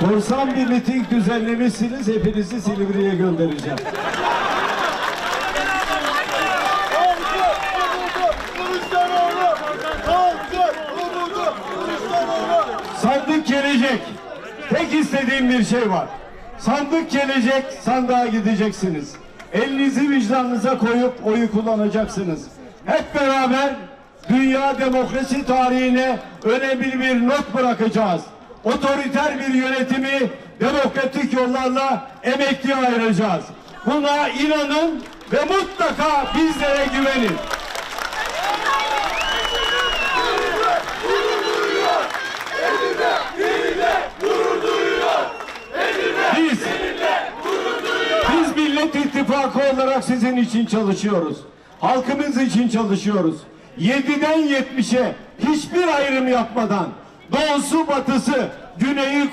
Korsan bir miting düzenlemişsiniz. Hepinizi Silivri'ye göndereceğim. Sandık gelecek. Tek istediğim bir şey var. Sandık gelecek, sandığa gideceksiniz. Elinizi vicdanınıza koyup oyu kullanacaksınız. Hep beraber dünya demokrasi tarihine önemli bir not bırakacağız. Otoriter bir yönetimi demokratik yollarla emekliye ayıracağız. Buna inanın ve mutlaka bizlere güvenin. Biz, biz Millet İttifakı olarak sizin için çalışıyoruz. Halkımız için çalışıyoruz. 7'den 70'e hiçbir ayrım yapmadan doğusu batısı, güneyi